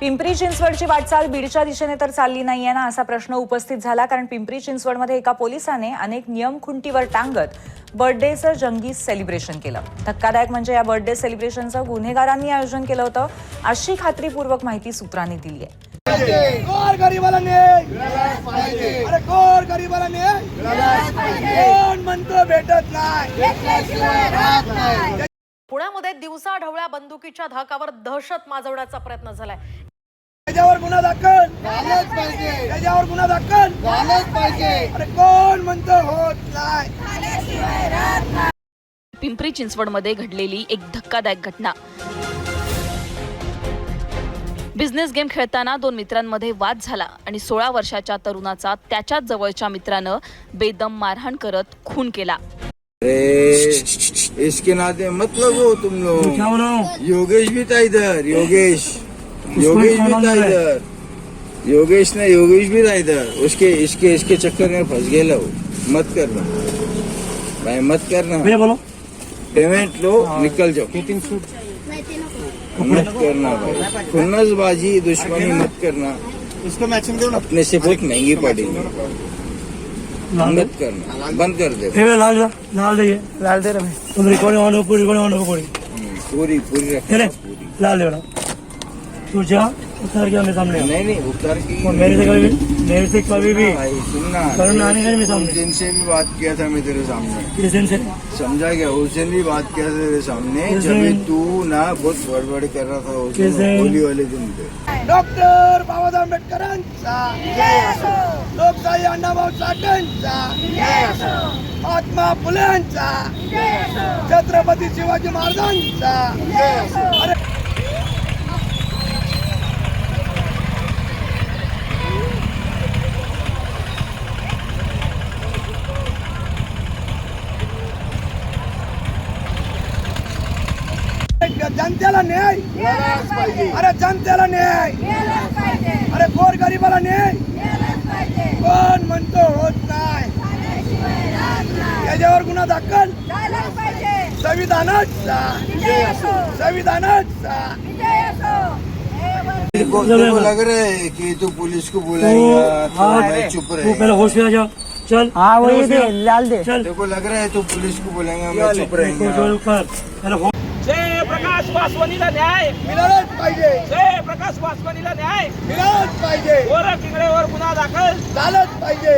पिंपरी चिंचवडची वाटचाल बीडच्या दिशेने तर चालली नाहीये ना असा प्रश्न उपस्थित झाला. कारण पिंपरी चिंचवडमध्ये एका पोलिसाने अनेक नियम खुंटीवर टांगत बर्थडेचं जंगी सेलिब्रेशन केलं. धक्कादायक म्हणजे या बर्थडे सेलिब्रेशनचं गुन्हेगारांनी आयोजन केलं होतं अशी खात्रीपूर्वक माहिती सूत्रांनी दिली आहे. पुण्यामध्ये दिवसा ढवळ्या बंदुकीच्या धाकावर दहशत माजवण्याचा प्रयत्न झालाय. त्याच्यावर गुन्हा दाखल. झालाच पाहिजे. त्याच्यावर गुन्हा दाखल. झालाच पाहिजे. अरे कोण म्हणतो होत नाही. पिंपरी चिंचवडमध्ये घडलेली एक धक्कादायक घटना. बिझनेस गेम खेळताना दोन मित्रांमध्ये वाद झाला आणि सोळा वर्षाच्या तरुणाचा त्याच्याच जवळच्या मित्रानं बेदम मारहाण करत खून केला. अरे इसके नाते मत लगो तुम लोग। योगेश भी था इधर योगेश। योगेश भी था इधर। योगेश ने योगेश भी था इधर। उसके इसके इसके चक्कर में फंस गए लो। मत करना। भाई मत करना। भैया बोलो। पेमेंट लो निकल जाओ। मत करना भाई। खुन्नसबाजी दुश्मनी मत करना। इसको मैचिंग दो अपने से बहुत महँगी पड़ेगी मत करना। बंद कर दे। भैया लाल दा- लाल दे। लाल दे रहे तुम रिकॉर्डिंग ऑन हो पूरी रिकॉर्डिंग ऑन हो पूरी पूरी पूरी ये ले पूरी। लाल दे तू जा उतर गया मेरे सामने। नहीं नहीं उतर की और मेरे से कभी भी मेरे से कभी भी सुनना। करुण आने का मेरे सामने। दिन से भी बात किया था मैं तेरे सामने। किस दिन से? समझा गया उस दिन भी बात किया था तेरे सामने जब तू ना बहुत बड़बड़ कर रहा था उस दिन? होली वाले दिन पे। डॉक्टर बाबासाहेब आंबेडकरांचा लोकशाही अण्णाभाऊ साठेंचा महात्मा फुलेंचा छत्रपती शिवाजी महाराजांचा अरे जनतेला न्याय. अरे जनतेला न्याय. अरे गोर गरीबाला न्याय. कोण म्हणतो होत नाही. याच्यावर गुन्हा दाखल. संविधानाचा संविधानाचा लग रहा है कि तू पुलिस को बुलाएगा चुप तू रहेगा पहले होश में आ जा चल हाँ वही दे लाल दे. चल तेरे को लग रहा है तू पुलिस को बुलाएगा मैं चुप रहेगा। जय प्रकाश वासवानीला न्याय. मिळालंच पाहिजे. जय प्रकाश वासवानीला न्याय. मिळालंच पाहिजे. गुन्हा दाखल. झालंच पाहिजे.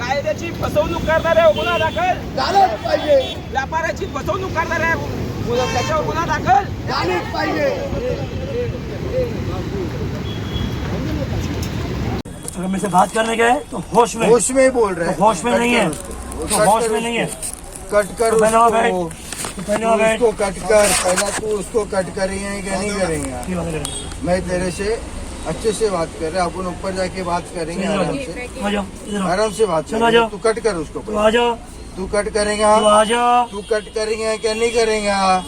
कायद्याची फसवणूक करणाऱ्या गुन्हा दाखल. झालंच पाहिजे. व्यापाऱ्याची फसवणूक करणाऱ्या त्याच्यावर गुन्हा दाखल. झालीच पाहिजे. अगर मेरे से बात करने का है तो होश में होश में ही बोल रहे है। तो होश में नहीं है। तो कट होश कर में नहीं है। कट कर तो उसको तो पहले उसको कट कर पहला तू उसको कट करेंगे क्या नहीं करेंगे? है, मैं तेरे से अच्छे से बात कर रहा अपन ऊपर जाके बात करेंगे आराम से। आराम से बात करेंगे। तू कट कर उसको तू तू कट करेगा तू तू कट करेंगे क्या नहीं करेगा आ,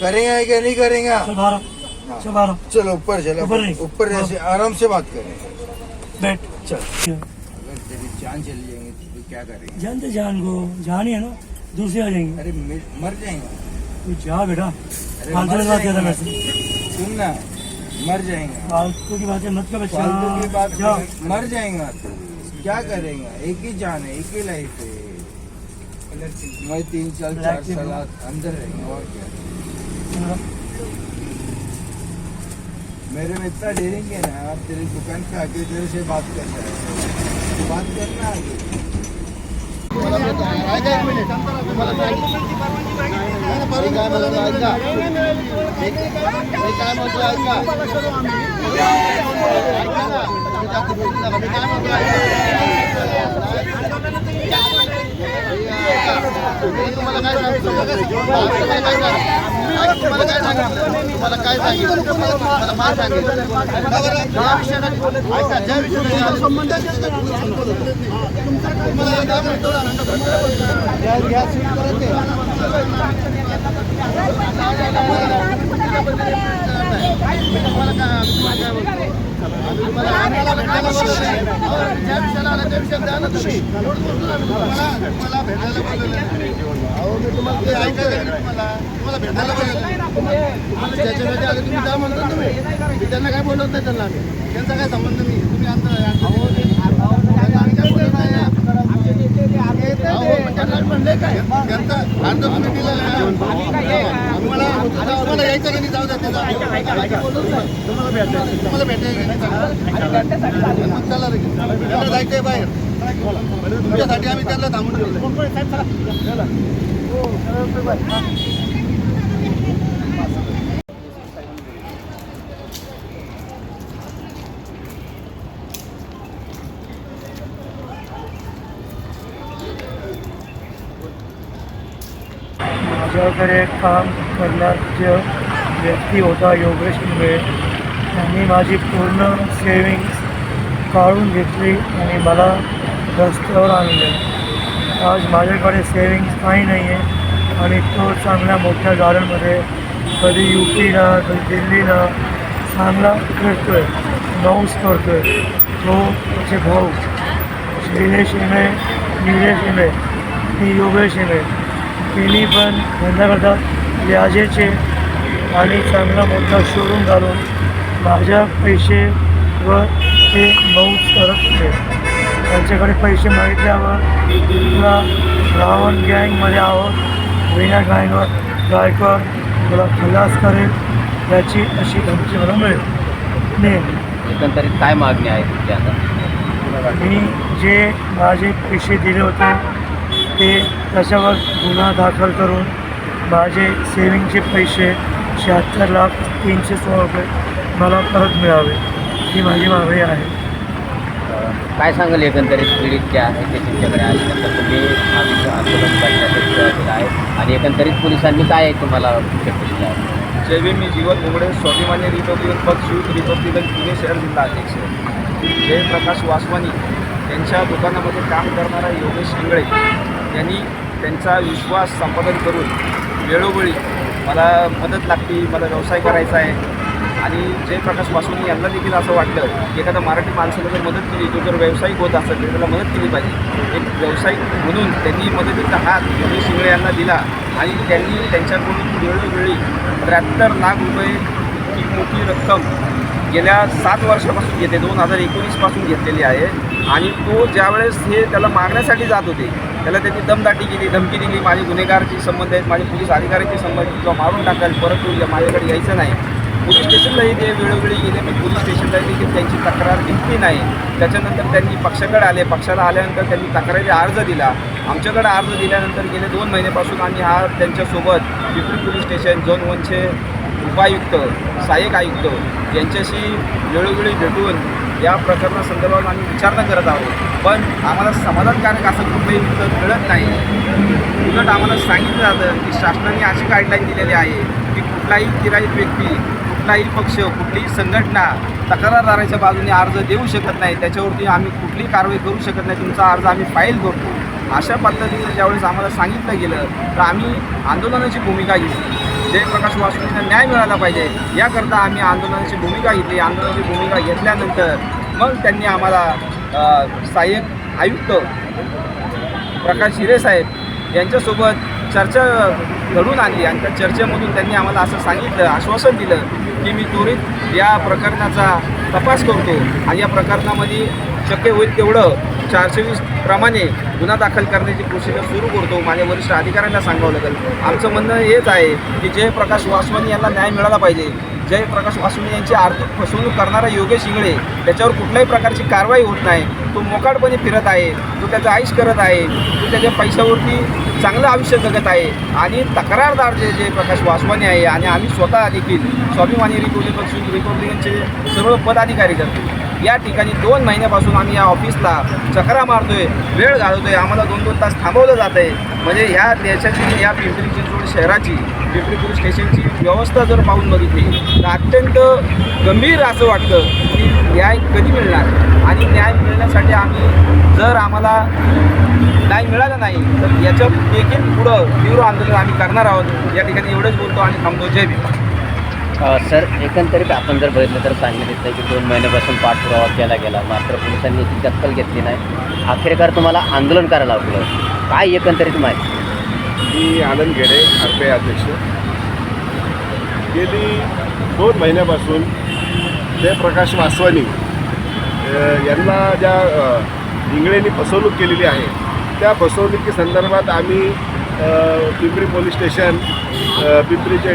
करेंगे क्या नहीं करेगा? चल आ, चल ऊपर चलो। ऊपर जैसे आराम से बात करेंगे। बैठ चल। अगर तेरी जान चली जाएँगे तो तू क्या करेगा? जानते जान को जान ही है ना। दूसरे आ जाएँगे। अरे मर जाएँगे। तू जा बेटा। फालतू में बात करता जाएँगे। मेरे से सुन ना मर जाएँगे। फालतू की बातें मत कर बच्चा। फालतू की बात जा। मर जाएगा क्या करेगा? एक ही जान है एक ही लाइफ है। मैं तीन साल चार साल अंदर रहेंगे और क्या? मेरे में इतना डेरेंगे ना आप तेरी दुकान पे आके तेरे से बात करना है। तो बात करना आगे। ¡Gracias! तुम्हाला काय सांगितलं तुम्हाला मा सांगितलं ज्या विषयाला ऐका ज्या विषयाला संबंध ज्या विषयाला आला तुम्हाला. ते भेटायला तुम्ही जा त्यांना काय बोलवत नाही त्यांना आम्ही. त्यांचा काय संबंध नाही तुम्ही आता त्यांना आम्ही काय बोलत नाही. अहो, पण त्यांना आम्ही म्हणलंय काय? आहे ना. आम्हाला तुम्हाला यायचं नाही जाऊ द्या. तुम्हाला भेटायचं तुम्हाला भेटायचं चला रे. त्यांना जायचंय बाहेर तुमच्यासाठी आम्ही त्यांना थांबून ठेवलंय. माझ्याकडे काम करण्याचे व्यक्ती होता योगेश मुळे त्यांनी माझी पूर्ण सेविंग्स काढून घेतली आणि मला रस्त्यावर आणले. आज माझ्याकडे सेविंग्स काही नाही आहे आणि तो चांगल्या मोठ्या गार्डनमध्ये कधी यू पीला कधी दिल्लीला चांगला करतो आहे नऊस करतो आहे तो त्याचे भाऊ. शैलेश इमे निलेश इमे आणि योगेश इमे तिन्ही पण धंदा करतात. व्याजेचे आणि चांगला मोठा शोरूम घालून माझ्या पैसे व ते मौज करत होते. त्यांच्याकडे पैसे मागितल्यावर तुला रावण गँगमध्ये आहोत. विना गायकवाड गायकवाड तुला खलास करेल याची अशी धमकी मला मिळेल. नेहमी एकंदरीत काय मागणी आहे तुमची आता? मी जे माझे पैसे दिले होते ते त्याच्यावर गुन्हा दाखल करून माझे सेविंगचे पैसे शहात्तर लाख तीनशे सोळा रुपये मला परत मिळावे ही माझी मागणी आहे. काय सांगाल एकंदरीत पीडित जे आहे ते तुमच्याकडे आल्यानंतर तुम्ही आम्ही आंदोलन करण्याचं केलं आहे आणि एकंदरीत पोलिसांनी काय तुम्हाला आहे? जय भीम मी जीवन मुगडे स्वाभिमानी रिपब्लिकन पक्ष युथ रिपब्लिकन पुणे शहर जिल्हा अध्यक्ष. जयप्रकाश वासवानी त्यांच्या दुकानामध्ये काम करणारा योगेश इंगळे. यांनी त्यांचा विश्वास संपादन करून वेळोवेळी मला मदत लागते मला व्यवसाय करायचा आहे. आणि जयप्रकाश वासवानी यांना देखील असं वाटलं की एखादा मराठी माणसाला जर मदत केली तो जर व्यावसायिक होत असेल तर त्याला मदत केली पाहिजे. एक व्यावसायिक म्हणून त्यांनी मदतीचा हात योगेश शिंगळे यांना दिला आणि त्यांनी त्यांच्याकडून वेळोवेळी त्र्याहत्तर लाख रुपये ही मोठी रक्कम गेल्या सात वर्षापासून घेते दोन हजार एकोणीसपासून घेतलेली आहे. आणि तो ज्यावेळेस हे त्याला मागण्यासाठी जात होते त्याला त्यांनी दमदाटी केली धमकी दिली. माझे गुन्हेगारचे संबंध आहेत माझे पोलीस अधिकाऱ्यांचे संबंध किंवा मारून टाकाल परत तू माझ्याकडे यायचं नाही. पोलीस स्टेशनलाही ते वेळोवेळी गेले. मी पोलीस स्टेशनला देखील त्यांची तक्रार घेतली नाही. त्याच्यानंतर त्यांनी पक्षाकडे आले. पक्षाला आल्यानंतर त्यांनी तक्रारी अर्ज दिला. आमच्याकडे अर्ज दिल्यानंतर गेले दोन महिन्यापासून आम्ही हा त्यांच्यासोबत पिपरी पोलीस स्टेशन झोन वनचे उपायुक्त सहाय्यक आयुक्त यांच्याशी वेळोवेळी भेटून या प्रकरणासंदर्भात आम्ही विचारणा करत आहोत. पण आम्हाला समाधानकारक असं कुठलंही उत्तर मिळत नाही. उलट आम्हाला सांगितलं जातं की शासनाने अशी गाईडलाईन दिलेली आहे की कुठलाही किराईत व्यक्ती कुठलाही पक्ष कुठलीही संघटना तक्रारदाराच्या बाजूने अर्ज देऊ शकत नाही. त्याच्यावरती आम्ही कुठलीही कारवाई करू शकत नाही. तुमचा अर्ज आम्ही फाईल करतो अशा पद्धतीनं ज्यावेळेस आम्हाला सांगितलं गेलं तर आम्ही आंदोलनाची भूमिका घेतली. जयप्रकाश वासुदेवना न्याय मिळाला पाहिजे. याकरता आम्ही आंदोलनाची भूमिका घेतली. आंदोलनाची भूमिका घेतल्यानंतर मग त्यांनी आम्हाला सहाय्यक आयुक्त प्रकाश हिरे साहेब यांच्यासोबत चर्चा घडून आणली आणि त्या चर्चेमधून त्यांनी आम्हाला असं सांगितलं आश्वासन दिलं की मी त्वरित या प्रकरणाचा तपास करतो आणि या प्रकरणामध्ये शक्य होईल तेवढं चारशे वीस प्रमाणे गुन्हा दाखल करण्याची प्रोसिजर सुरू करतो. माझ्या वरिष्ठ अधिकाऱ्यांना सांगावं लागेल. आमचं म्हणणं हेच आहे की जयप्रकाश वासवानी यांना न्याय मिळाला पाहिजे. जयप्रकाश वासवानी यांची आर्थिक फसवणूक करणारा योगेश इंगळे त्याच्यावर कुठल्याही प्रकारची कारवाई होत नाही. तो मोकाटपणे फिरत आहे. तो त्याचं आईश करत आहे. तो त्याच्या पैशावरती चांगलं आयुष्य जगत आहे. आणि तक्रारदार जे जयप्रकाश वासवानी आहे आणि आम्ही स्वतः देखील स्वाभिमानी रिपब्लिकन रिपब्लिकनचे सर्व पदाधिकारी करतो. या ठिकाणी दोन महिन्यापासून आम्ही या ऑफिसला चकरा मारतोय वेळ घालवतोय आम्हाला दोन दोन तास थांबवलं जात आहे म्हणजे ह्या देशाची या पिंपरी चिंचवड शहराची पिंपरी पोलीस स्टेशनची व्यवस्था जर पाहून बघितली तर अत्यंत गंभीर असं वाटतं की न्याय कधी मिळणार? आणि न्याय मिळण्यासाठी आम्ही जर आम्हाला न्याय मिळाला नाही तर याच्या देखील पुढं तीव्र आंदोलन आम्ही करणार आहोत. या ठिकाणी एवढंच बोलतो आणि थांबतो. जय भीम. सर एकंदरीत आपण जर बघितलं तर सांगितलं आहे की दोन महिन्यापासून पाठपुरावा केला गेला. मात्र पोलिसांनी याची दखल घेतली नाही. अखेरकार तुम्हाला आंदोलन करायला लागलं काय एकंदरीत माहिती? मी Anand Ghede R P I अध्यक्ष. गेली दोन महिन्यापासून जयप्रकाश वासवानी यांना ज्या इंगळेंनी फसवणूक केलेली आहे त्या फसवणुकीसंदर्भात आम्ही Pimpri police station पिंपरीचे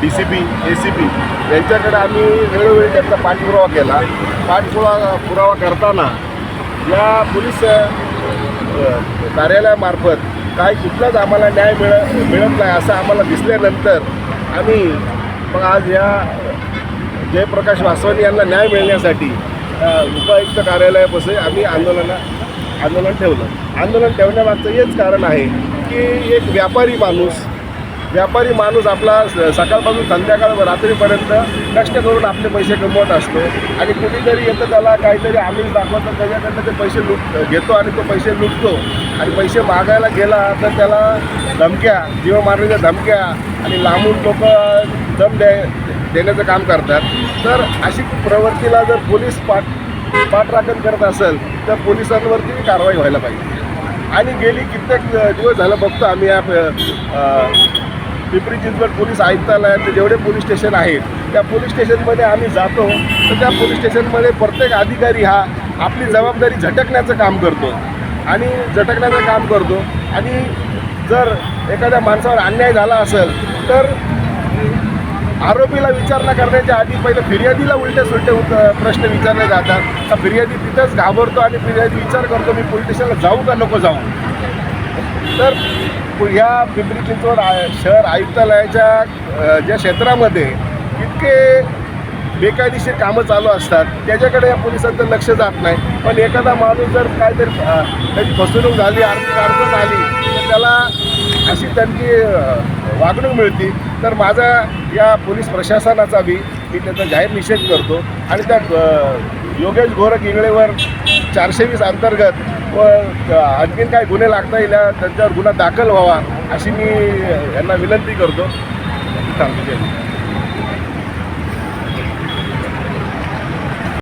D C P A C P यांच्याकडे आम्ही वेळोवेळी त्यांचा पाठपुरावा केला. पाठपुरावा पुरावा करताना या पोलीस कार्यालयामार्फत काय कुठलाच आम्हाला न्याय मिळ मिळत नाही असं आम्हाला दिसल्यानंतर आम्ही मग आज या जयप्रकाश वासवानी यांना न्याय मिळण्यासाठी उपायुक्त कार्यालयापासून आम्ही आंदोलना आंदोलन ठेवलं. आंदोलन ठेवण्यामागचं हेच कारण आहे की एक व्यापारी माणूस व्यापारी माणूस आपला स- सकाळपासून संध्याकाळ रात्रीपर्यंत कष्ट करून आपले पैसे कमवत असतो आणि कुणीतरी येतं त्याला काहीतरी आमिष दाखवतो त्याच्याकडनं ते पैसे लुट घेतो आणि तो पैसे लुटतो. आणि पैसे मागायला गेला तर त्याला धमक्या जीव मारण्याच्या धमक्या आणि लांबून लोक दम द्या देण्याचं काम करतात. तर अशी प्रवृत्तीला जर पोलीस पाठ पाठराखण करत असेल तर पोलिसांवरती कारवाई व्हायला पाहिजे. आणि गेली कित्येक दिवस झालं बघतो आम्ही या पिंपरी चिंचवड पोलीस आयुक्तालयात जेवढे पोलीस स्टेशन आहेत त्या पोलीस स्टेशनमध्ये आम्ही जातो. तर त्या पोलीस स्टेशनमध्ये प्रत्येक अधिकारी हा आपली जबाबदारी झटकण्याचं काम करतो. आणि झटकण्याचं काम करतो. आणि जर एखाद्या माणसावर अन्याय झाला असेल तर आरोपीला विचारणा करण्याच्या आधी पहिले फिर्यादीला उलटे सुलटे प्रश्न विचारले जातात. तर फिर्यादी तिथंच घाबरतो आणि फिर्यादी विचार करतो मी पोलीस स्टेशनला जाऊ का नको जाऊ? तर ह्या पिंपरी चिंचवड शहर आयुक्तालयाच्या ज्या क्षेत्रामध्ये इतके बेकायदेशीर कामं चालू असतात त्याच्याकडे या पोलिसांचं लक्ष जात नाही. पण एखादा माणूस जर काहीतरी त्याची फसवणूक झाली आर्थिक अडचण आली त्याला अशी त्यांची वागणूक मिळती. तर माझा या पोलीस प्रशासनाचा बी मी त्याचा जाहीर निषेध करतो. आणि त्या योगेश गोरख इंगळेवर चारशे वीस अंतर्गत व आणखीन काय गुन्हे लागता येईल त्यांच्यावर गुन्हा दाखल व्हावा अशी मी यांना विनंती करतो. थांबतो